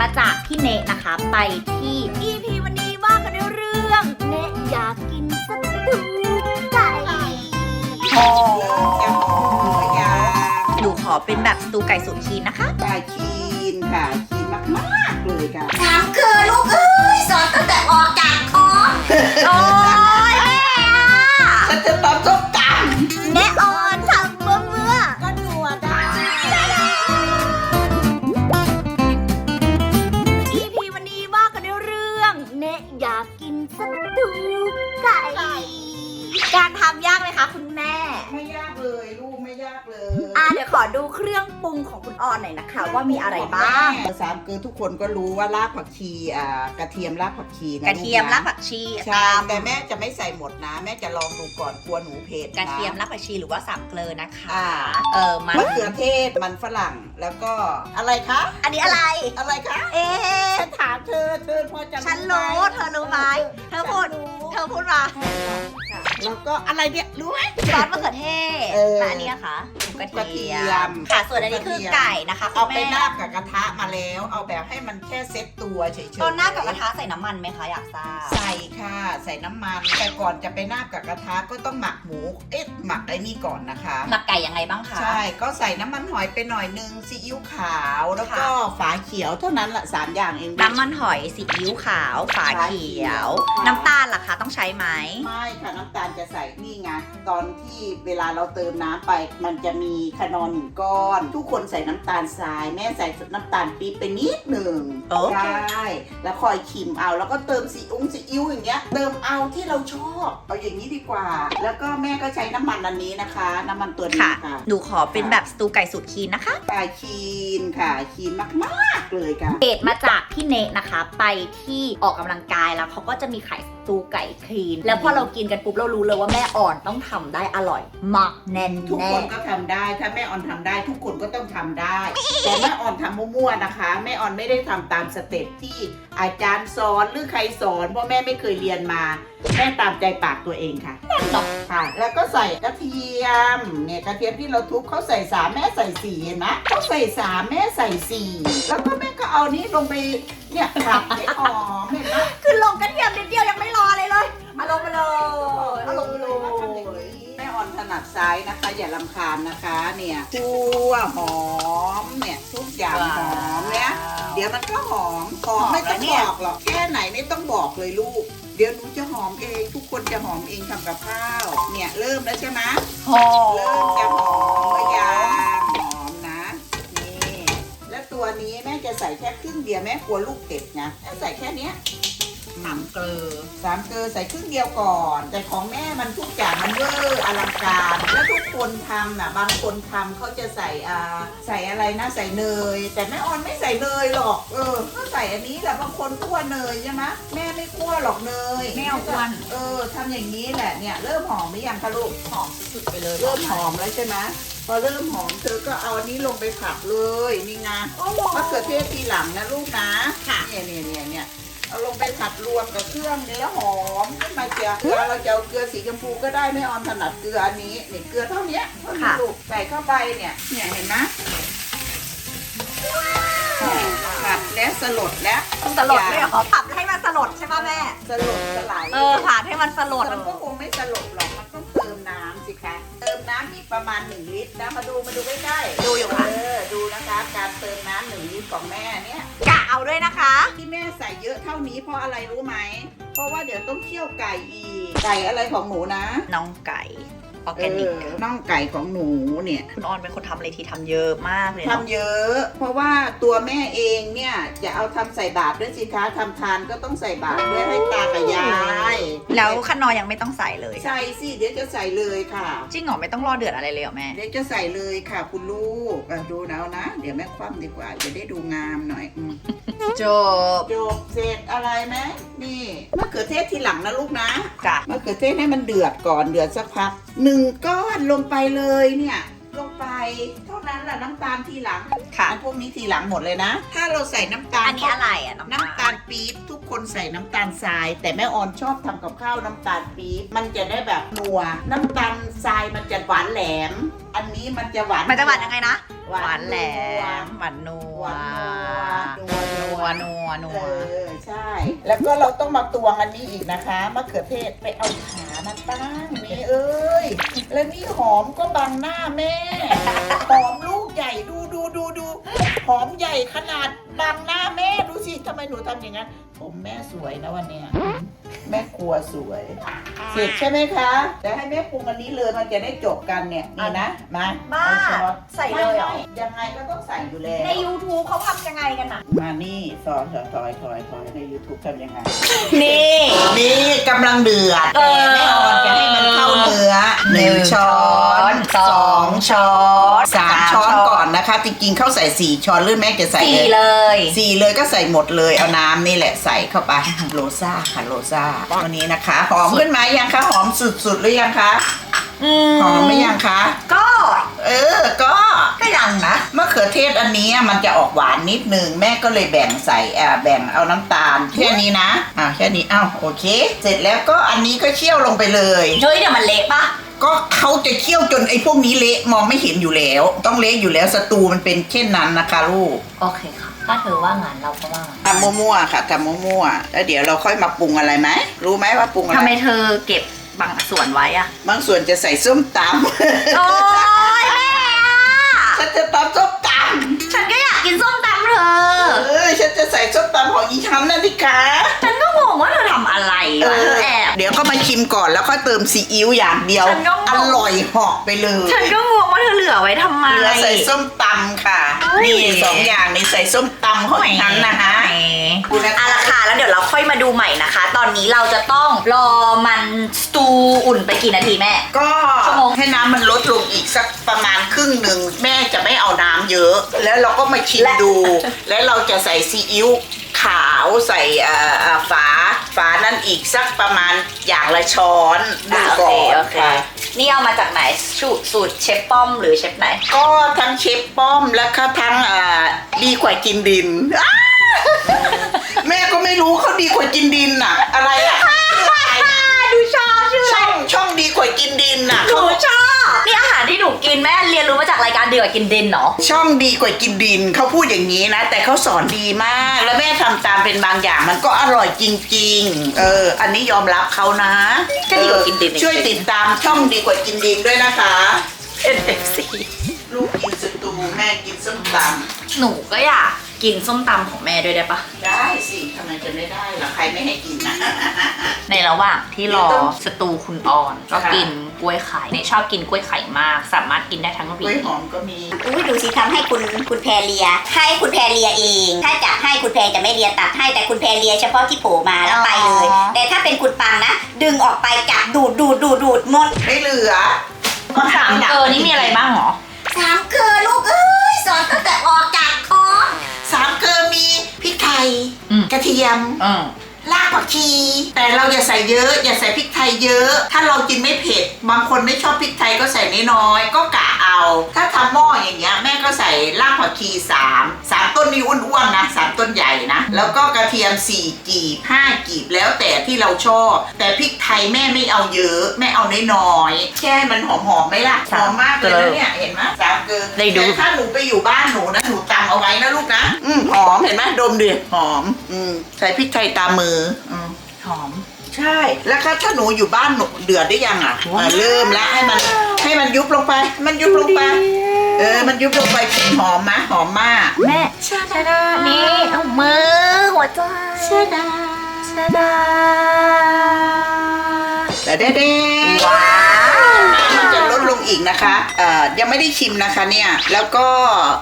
มาจากพี่เนะนะคะ ไปที่ EP วันนี้ว่ากันในเรื่องเนะอยากกินสตูไก่หอมจะหอมหัวยาหนูขอเป็นแบบสตูไก่สูตรคีนนะคะปลาคีนค่ะคีนมากๆเลยค่ะถามคือลูกเอ้ยสอนตั้งแต่ออกจากท้องโอ้ ปรุงของคุณออนหน่อยนะคะ ว่ามีอะไรบ้างแม่สามคือทุกคนก็รู้ว่ารากผักชีอ่ากระเทียมรากผักชีนะกระเทียมลูนรากผักชีใช่ตามแต่แม่จะไม่ใส่หมดนะ แม่จะลองดูก่อนกลัวหนูเผ็ดนกระเทียมรากผักชีหรือว่าสามเกลือนะคะ อ่าเออมันมะเขือเทศมันฝรั่งแล้วก็อะไรคะอันนี้อะไร อะไรคะเอ๊ะฉันถามเธอเธอพอจะฉันรู้เธอรู้ไหมเธอพูด เธอพูดมา ค่ะแล้วก็อะไรเนี่ยรู้ไหม ซอสมะเขือเทศเออ และอันนี้นะคะหมูกระกระเทีเทียยมม ค่ะ ส่วนอันนี้คือไก่นะคะเอาไปคุณแม่นาบกับกระทะมาแล้ว เอาแบบให้มันแค่เซ็ตตัวเฉยๆตอนหน้ากับกระทะใส่น้ำมันไหมคะอยากทราบ ใส่ค่ะ ใส่น้ำมัน แต่ก่อนจะไปนาบกับกระทะก็ต้องหมักหมู เอ๊ะหมักไอ้นี่ก่อนนะคะ หมักไก่ยังไงบ้างคะ ใช่ ก็ใส่น้ำมันหอยไปหน่อยนึงซีอิ๊วขาว แล้วก็ฝาเขียวเท่านั้นละสามอย่างเอง น้ำมันหอยซีอิ๊วขาว ฝาเขียวค่ะน้ำตาลล่ะคะต้องใช้ไหม ไม่ค่ะน้ำตาลจะใส่นี่ไงตอนที่เวลาเราเติมน้ำไป มันจะมีคนอนหนึ่งก้อน ทุกคนใส่น้ำตาลทราย แม่ใส่น้ำตาลปี๊บไปนิดหนึ่งโอเคใช่แล้วคอยชิมเอาแล้วก็เติมซีอุ้งซีอิ๊วอย่างเงี้ยเติมเอาที่เราชอบเอาอย่างนี้ดีกว่า แล้วก็แม่ก็ใช้น้ำมันอันนี้นะคะ น้ำมันตัวนี้ค่ะค่ะหนูขอเป็นแบบสตูไก่สูตรคีนนะคะปลาคีนค่ะคีนมากๆเลยค่ะเกตมาจากพี่เนะนะคะ ไปที่ออกกำลังกายแล้วเขาก็จะมีขายส ตูไก่คลีน แล้วพอเรากินกันปุ๊บเรารู้เลยว่าแม่อ่อนต้องทำได้อร่อยมากแน่นทุกแน่คนก็ทำได้ ถ้าแม่ออนทำได้ ทุกคนก็ต้องทำได้ แต่แม่ออนทำมั่วๆนะคะ แม่ออนไม่ได้ทำตามสเต็ปที่อาจารย์สอนหรือใครสอน เพราะแม่ไม่เคยเรียนมา แม่ตามใจปากตัวเองค่ะค่ะ แล้วก็ใส่กระเทียม เนี่ยกระเทียมที่เราทุบเขาใส่สามแม่ใส่สี่เห็นไหมเขาใส่สามแม่ใส่สี่แล้วก็แม่ก็เอานี้ลงไปเนี่ยผัดให้หอมเห็นไหมคือลงกระเทียมนิดเดียวยังไม่ร อเลยเลยเอาลงไปเลยเอาลงไปเลยว่าทำอย่างนี้แม่ออนถนัดซ้ายนะคะ อย่าลำคาญนะคะ เนี่ยคั่วหอมเนี่ยทุกอย่างหอมเนี่ยเดี๋ยวมันก็หอมหอมไม่ต้องบอกหรอกแค่ไหนไม่ต้องบอกเลยลูก เดี๋ยวหนูจะหอมเอง ทุกคนจะหอมเองทำกับข้าว เนี่ยเริ่มแล้วใช่ไหมหอเริ่มจะหอมหรือยังหอมนะนี่แล้วตัวนี้แม่จะใส่แค่ครึ่งเดียวแม่กลัวลูกเผ็ดนะแม่ใส่แค่เนี้ย สามเกลือสามเกลือใส่ครึ่งเดียวก่อน แต่ของแม่มันทุกอย่างมันเวอร์อลังการ แล้วทุกคนทำน่ะ บางคนทำเขาจะใส่อ่าใส่อะไรนะใส่เนย แต่แม่ออนไม่ใส่เนยหรอก เออก็ใส่อันนี้แหละบางคนคั่วเนยใช่ไหมแม่ไม่คั่วหรอกเนยไม่เอาอ้วนเออทำอย่างนี้แหละเนี่ยเริ่มหอมหรือยังคะลูกหอมสุดๆไปเลยเริ่มหอมแล้วใช่ไหมพอเริ่มหอมเธอก็เอาอันนี้ลงไปผัดเลยนี่ไงมะเขือเทศทีหลังนะลูกนะค่ะเนี่ยเนี่ยเนี่ยเนี่ย เอาลงไปผัดรวมกับเครื่องนี่แล้วหอมขึ้นมาเจียวเกลือเราจะเอาเกลือสีชมพูก็ได้ไม่ออนถนัดเกลืออันนี้นี่เกลือเท่าเนี้ยเท่านี้ค่ะลูกใส่เข้าไปเนี่ยเนี่ยเห็นไหมผัดแล้วสลดแล้วสลดเลยเหรอปรับให้มันสลดใช่ป่ะแม่ สลดสลายเออผ่านให้มันสลดมันก็คงไม่สลดหรอกมันต้องเติมน้ำสิคะเติม น้ำอีกประมาณหนึ่งลิตรนะมาดูมาดูใกล้ๆดูอยู่ค่ะ เออดูนะคะการเติมน้ำหนึ่งลิตรของแม่เนี่ยกะเอาด้วยนะคะ ที่แม่ใส่เยอะเท่านี้เพราะอะไรรู้ไหม เพราะว่าเดี๋ยวต้องเคี่ยวไก่อีกไก่อะไรของหนูนะ น้องไก่ ออร์เอแกนิกอน่องไก่ของหนูเนี่ย คุณออนเป็นคนทำอะไรที่ทำเยอะมากเลยทำเนาะเยอะ เพราะว่าตัวแม่เองเนี่ยจะเอาทำใส่บาตรด้วยสิคะทำทานก็ต้องใส่บาตรด้วยให้ตากับยายแล้วขนอยังไม่ต้องใส่เลยใส่สิเดี๋ยวจะใส่เลยค่ะ จริงเหรอไม่ต้องรอเดือดอะไรเลยเหรอแม่เดี๋ยวจะใส่เลยค่ะคุณลูกอะดูแล้วนะ เดี๋ยวแม่คว่ำดีกว่า จะได้ดูงามหน่อยอืมจบจบเสร็จอะไรไหมนี่มะเขือเทศทีหลังนะลูกนะ จ้ะมะเขือเทศให้มันเดือดก่อนเดือดสักพัก หนึ่งก้อนลงไปเลยเนี่ยลงไปเท่านั้นแหละน้ำตาลทีหลังค่ะอันพวกนี้ทีหลังหมดเลยนะ ถ้าเราใส่น้ำตาลอันนี้อะไรอะน้ำน้ำตาลปี๊บทุกคนใส่น้ำตาลทราย แต่แม่ออนชอบทำกับข้าวน้ำตาลปี๊บมันจะได้แบบนัว น้ำตาลทรายมันจะหวานแหลม อันนี้มันจะหวานมันจะหวานยังไงนะ หวานแหลนัวมหวานนัววนัวนัวนัวนัวเออใช่ แล้วก็เราต้องมาตวงอันนี้อีกนะคะมะเขือเทศไปเอาขามาตั้งนี่เอ้ยแล้วนี่หอมก็บังหน้าแม่หอมลูกใหญ่ดูดูดูดูหอมใหญ่ขนาดบังหน้าแม่ดูสิทำไมหนูทำอย่างนั้นผมแม่สวยนะวันเนี้ยแม่ครัวสวย เสร็จใช่ไหมคะแต่ให้แม่ปรุงอันนี้เลยมันจะได้จบกันเนี่ยนี่นะมาบ้าเอช้อนใส่เลยเหรอ ไม่ไม่ยังไงก็ต้องใส่อยู่แล้วใน YouTube เขาทำยังไงกันน่ะมานี่สอนสอนถอยถอยถอยใน YouTube ทำยังไง นี่ นี่กำลังเดือดเออแม่ออนจะให้มันเข้าเนื้อหนึ่งช้อนสองช้อนสามช้อนก่อนนะคะ จริงๆเข้าใส่สี่ช้อนหรือแม่จะใส่สี่เลยเลยสี่เลยก็ใส่หมดเลยเอาน้ำนี่แหละใส่เข้าไปโรซ่าค่ะโรซ่าวันนี้นะคะ หอมขึ้นไหมยังคะหอมสุดๆหรือยังคะอืหอมไหมยังคะ ก็ เออ ก็ก็ยังนะมะเขือเทศอันนี้มันจะออกหวานนิดนึงแม่ก็เลยแบ่งใส่อ่าแบ่งเอาน้ำตาลแค่นี้นะอ่าแค่นี้อ้าวโอเค เสร็จแล้วก็อันนี้ก็เคี่ยวลงไปเลยเฮ้ยเดี๋ยวมันเละปะก็เขาจะเคี่ยวจนไอ้พวกนี้เละมองไม่เห็นอยู่แล้ว ต้องเละอยู่แล้วสตูมันเป็นเช่นนั้นนะคะลูกโอเคค่ะ ถ้าเธอว่างานเราก็ว่างานทำมั่วๆค่ะทำมั่วๆแล้วเดี๋ยวเราค่อยมาปรุงอะไรไหมรู้ไหมว่าปรุงอะไรทำไมเธอเก็บบางส่วนไว้อะบางส่วนจะใส่ส้มตำโอ้ยแม่อะฉันจะตำส้มตฉันก็อยากกินส้มตำเธอำ เออฉันจะใส่ส้มตำของอีฉันนั่นดิคะฉันก็งงว่าเธอทำอะไรเอวะอแอบ เดี๋ยวก็มาชิมก่อนแล้วก็เติมซีอิ๊วอย่างเดียวฉันก็งง อร่อยเหาะไปเลยฉันก็งงว่าเธอเหลือไว้ทำไม เหลือใส่ส้มตำค่ะ เฮ้ย นี่สองอย่างนี่ใส่ส้มตำของฉันนะคะดูนะคะเอาละค่ะแล้วเดี๋ยวเราค่อยมาดูใหม่นะคะ ตอนนี้เราจะต้องรอมันสตูอุ่นไปกี่นาทีแม่ ก็ชั่วโมง ให้น้ำมันลดลงอีกสักประมาณครึ่งหนึ่งแม่จะไม่เอาน้ำเยอะ แล้วเราก็มาชิมดู แล้วเราจะใส่ซีอิ๊วขาวใส่เอ่อเอ่อฝาฝานั้นอีกสักประมาณอย่างละช้อนดูอะโอก่อเคนโอเคค่ะนี่เอามาจากไหนสูตรสูตรเชฟป้อมหรือเชฟไหน ก็ทั้งเชฟป้อมและก็ทั้งอ่าดีกว่ากินดินอ้าแม่ก็ไม่รู้เขาดีกว่ากินดินน่ะอะไรอะดูชอบชื่ออะไรช่องช่องดีกว่ากินดินน่ะหนูชอบ นี่อาหารที่หนูกินแม่เรียนรู้มาจากรายการเดือดกินดินเนาะช่องดีกว่ากินดินเขาพูดอย่างนี้นะ แต่เขาสอนดีมาก แล้วแม่ทำตามเป็นบางอย่างมันก็อร่อยจริง ๆ เออ อันนี้ยอมรับเขานะก็ดีกว่ากินดินเออช่วยติดตามช่องดีกว่ากินดินด้วยนะคะ NFC ลูกกินสตูแม่กินส้มตหนูก็อยากกินส้มตำของแม่ด้วยได้ปะำได้สิทำไมจะไม่ได้ล่ะใครไม่ให้กินนะ ในระหว่างที่รอเดี๋ยวต้องสตูคุณออน ก็ค่ะกินกล้วยไข่เนี่ยชอบกินกล้วยไข่มาก สามารถกินได้ทั้งกวีล้วยหอมก็มีอุ้ยดูสิทำให้คุณคุณแพรเลีย ให้คุณแพรเลียเอง ถ้าจะให้คุณแพรจะไม่เลียตัดให้แต่คุณแพรเลียเฉพาะที่โผล่มาแล้วไปเลย แต่ถ้าเป็นคุณปังนะ ดึงออกไปจับดูดดูดดูดดูดหมดไม่เหลือสามเกลอนี่มีอะไรบ้างหรอสามเกลือลูกเอ้ยสอนตั้งแต่ออกจาก ยอืม กระเทียมอืมรากผักชี แต่เราอย่าใส่เยอะ อย่าใส่พริกไทยเยอะ ถ้าเรากินไม่เผ็ด บางคนไม่ชอบพริกไทยก็ใส่น้อยๆก็กะเอา ถ้าทำหม้ออย่างเงี้ยแม่ก็ใส่รากผักชีสามสามต้นนี้อ้วนๆนะสามต้นใหญ่นะ แล้วก็กระเทียมสี่กีบห้ากีบแล้วแต่ที่เราชอบ แต่พริกไทยแม่ไม่เอาเยอะแม่เอาน้อยๆแค่ให้มันหอมๆไหมล่ะหสามอมมากเลยเกลืนะอเนี่ยเห็นไหมสามเกลือได้ดู แต่ถ้าหนูไปอยู่บ้านหนูนะหนูตำเอาไว้นะลูกนะอืมหอมเห็นไหมดมดิหอมอืมใส่พริกไทยตามมืออืม หอม ใช่ แล้วก็ถ้าหนูอยู่บ้านหนูเดือดได้ยังอะว้าว อะเริ่มแล้วให้มัน ให้มันยุบลงไป มันยุบลงไป เออ มันยุบลงไปหอมมะหอมมากแม่ชาดานี่เอามือหัวใจชาดาชาดาแต่เด้ๆว้าวมันจะลดลง อีกนะคะเอ่อยังไม่ได้ชิมนะคะเนี่ย แล้วก็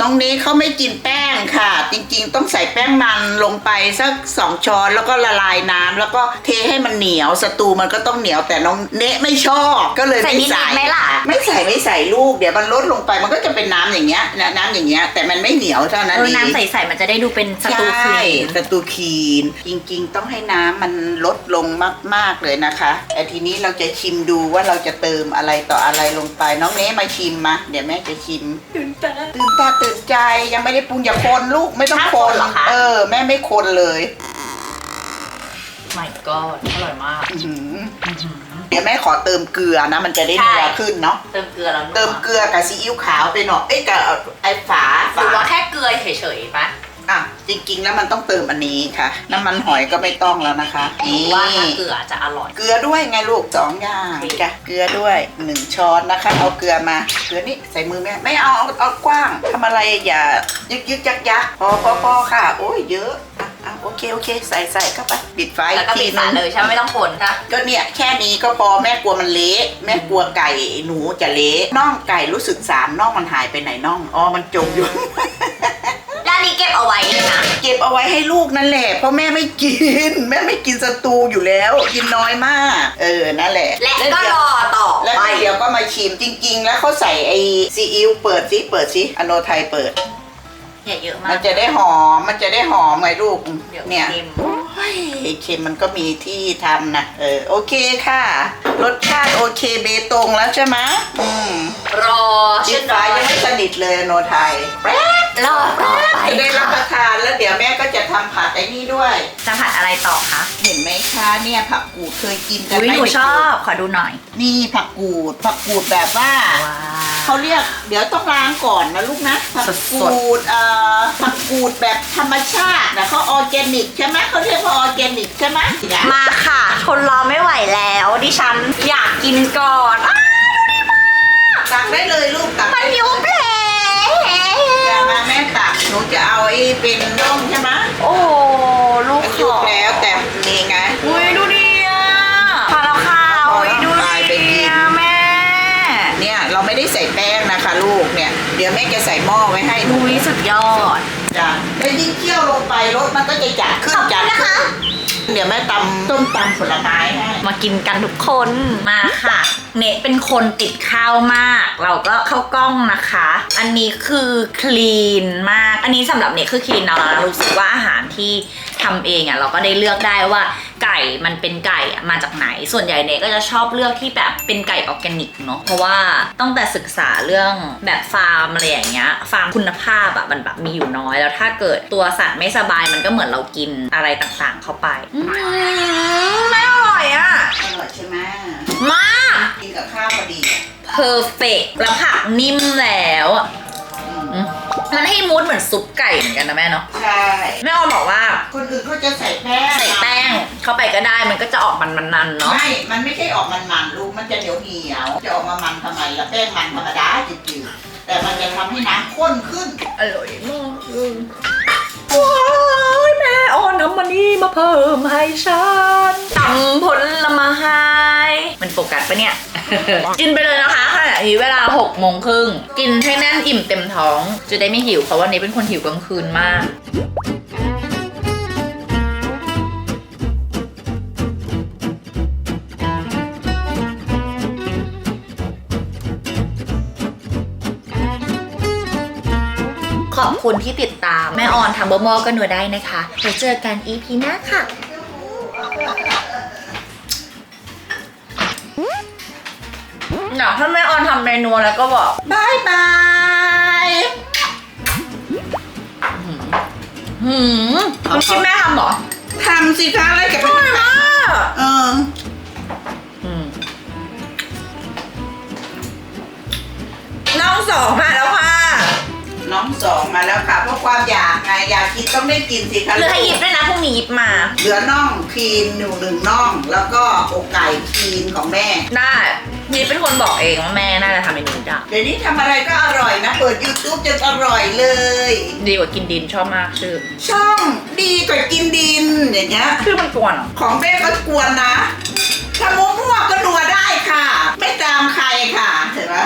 น้องนี้เขาไม่กินแป้งค่ะ จริงๆ ต้องใส่แป้งมันลงไปสักสองช้อนแล้วก็ละลายน้ำแล้วก็เทให้มันเหนียวสตูมันก็ต้องเหนียวแต่น้องเนะไม่ชอบก็เลยใส่ไม่นิดใส่ๆไหมล่ะ ไม่ใส่ไม่ใส่ลูกเดี๋ยวมันลดลงไปมันก็จะเป็นน้ำอย่างเงี้ยนะน้ำอย่างเงี้ยแต่มันไม่เหนียวเท่านั้นเออเองน้ำใสๆมันจะได้ดูเป็นสตูคลีใช่นสตูคีนจริงๆ ต้องให้น้ำมันลดลงมากๆเลยนะคะแต่ทีนี้เราจะชิมดูว่าเราจะเติมอะไรต่ออะไรลงไปน้องเน้มาชิมมาเดี๋ยวแม่จะชิม ตื่นตาตื่นตาตื่นใจยังไม่ได้ปรุงอย่าคนลูกไม่ต้องห้ามคคนนเหรอคะ เออ แม่ไม่คนเลยไม่ก็อร่อยมาก อื้อหืออื้อหือเดี๋ยวแม่ขอเติมเกลือนะ มันจะได้ใช่ เนื้อขึ้นเนาะเติมเกลือแล้วเติมเกลือกับซีอิ๊วขาวไปหน่อยเอ้ยกับไอ้ฝาหรือฝาว่าแค่เกลือเฉยๆปะ อะจริงๆ แล้วมันต้องเติมอันนี้ค่ะ น้ำมันหอยก็ไม่ต้องแล้วนะคะนี่ ว่าถ้าเกลือจะอร่อย เกลือด้วยไงลูกสองอย่างจ้ะเกลือด้วยหนึ่งช้อนนะคะ เอาเกลือมาเกลือนี่ใส่มือแม่ไม่เอาเอาเอากว้างทำอะไรอย่ายึกยึกยักยักพอพอพอค่ะ โอ้ยเยอะอะอะโอเคโอเค ใส่ใส่เข้าไปปิดไฟแล้วก็ทีมีนึสารงเลยใช่ไหมไม่ต้องคนค่ะ ก็เนี่ยแค่นี้ก็พอแม่กลัวมันเละแม่กลัวไก่หนูจะเละน่องไก่รู้สึกสามน่องมันหายไปไหนน่องอ๋อมันจมอยู่ ด้านนี้เก็บเอาไว้เลยนะ เก็บเอาไว้ให้ลูกนั่นแหละ เพราะแม่ไม่กิน แม่ไม่กินสตูอยู่แล้ว กินน้อยมาก เออ นั่นแหละและวก็เดี๋รยวอต่อแล้วไปเดี๋ยวก็มาชิมจริง ๆ แล้วเขาใส่ไอ้ซีอิ๊วเปิดสิเปิดสิอโนไทยเปิด อย่าเยอะมามันกจะได้หอม มันจะได้หอมไงลูก เดี๋ยวเนี่ย เค็มโอ้ ยเค็มมันก็มีที่ทำนะเออโอเคค่ะรสชาติโอเคเบตงแล้วใช่ไหมอืมรอจิเช่ตนฟ้าน้อยยังไม่สนิทเลยอโนไทยแป๊บรอต่อไปจะได้รับประทานแล้วเดี๋ยวแม่ก็จะทำผัดไอ้นี่ด้วย จะผัดอะไรต่อคะเห็นไหมคะเนี่ยผักกูดเคยกินกันอุ้ยไหมหนูชอบขอดูหน่อย นี่ผักกูดผักกูดแบบว่าว้า เขาเรียกเดี๋ยวต้องล้างก่อนนะลูกนะผักสดกูดเอ่อผักกูดแบบธรรมชาตินะเขาออร์แกนิกใช่ไหมเขาเรียกว่าออร์แกนิกใช่ไหมเนี่ยมาค่ะ ทนรอไม่ไหวแล้ว ดิฉันอยากกินก่อนอ้าตักได้เลยลูกตักมันยุบแผลจะมาแม่ตักหนูจะเอาไอ้เป็นร่องใช่ไหมโอ้ลูกำต้มตำผลไม้ให้มากินกันทุกคนมาค่ะ เนะเป็นคนติดข้าวมาก เราก็เข้ากล้องนะคะ อันนี้คือคลีนมาก อันนี้สำหรับเนะคือคลีนเนาะแล้วรู้สึกว่าอาหารที่ทำเองอะ่ะเราก็ได้เลือกได้ว่า ก่มันเป็นไก่อะมาจากไหน ส่วนใหญ่เนะก็จะชอบเลือกที่แบบเป็นไก่ออร์แกนิกเนาะเพราะว่าตั้งแต่ศึกษาเรื่องแบบฟาร์มอะไรอย่างเงี้ยฟาร์มคุณภาพอะมันแบบมีอยู่น้อย แล้วถ้าเกิดตัวสัตว์ไม่สบายมันก็เหมือนเรากินอะไรต่างๆเข้าไปอืมไม่อร่อยอะอร่อยใช่ไหมมากกินกับข้าวพอดีอะเพอร์เฟกแล้วผักนิ่มแล้วอะอืมอื มมันให้มูดเหมือนซุปไก่เหมือนกันนะแม่เนาะใช่ แม่ออนบอกว่าคนอื่นเขาจะใส่แป้งใส่แป้งเข้าไปก็ได้มันก็จะออกมันมันๆเนาะไม่ มันไม่ใช่ออกมันๆลูก มันจะเหนียวเหนียวๆจะออกมามันทำไมล่ะแป้งมันธรรมดาจืดๆแต่มันจะทำให้น้ำข้นขึ้น อร่อยมากเลยว้ายแม่ออนน้ำมันนี่มาเพิ่มให้ฉันตำผลไม้ มันโฟกัสปะเนี่ย กินไปเลยนะคะขณะนี้เวลา6โมงครึ่งกินให้แน่นอิ่มเต็มท้อง จะได้ไม่หิวเพราะวันนี้เป็นคนหิวกลางคืนมากขอบคุณที่ติดตามแม่ออนทำเบอร์มอกันหนูได้นะคะไปเจอกัน EP หน้าค่ะ อยากให้แม่ออนทำเมนูแล้วก็บอกบายบายหืมคุณชิมแม่ทำเหรอทำสิคะอะไรกับอร่อยมากเอออืมน้องสองมาแล้วค่ะ น้องสองมาแล้วค่ะเพราะความอยากไงอ ยาคิดต้องได้กินสิคะเหลือให้หยิบด้วยนะพรุ่งนี้หยิบมา เหลือน่องครีนหนูหนึ่งน่อง แล้วก็อกไก่ครีนของแม่ ได้ยิบเป็นคนบอกเองว่าแม่น่าจะทำเมนูไดเดี๋ยวนี้ทำอะไรก็อร่อยนะ เปิด YouTube จะอร่อยเลย ดีกว่ากินดินชอบมากชื่อ ช่องดีกว่ากินดินอย่างเงี้ย ชื่อมันกวนหรอของแม่ก็กวนนะถ้ามั่วๆก็นัวได้ค่ะ ไม่ตามใครค่ะเห็นไหม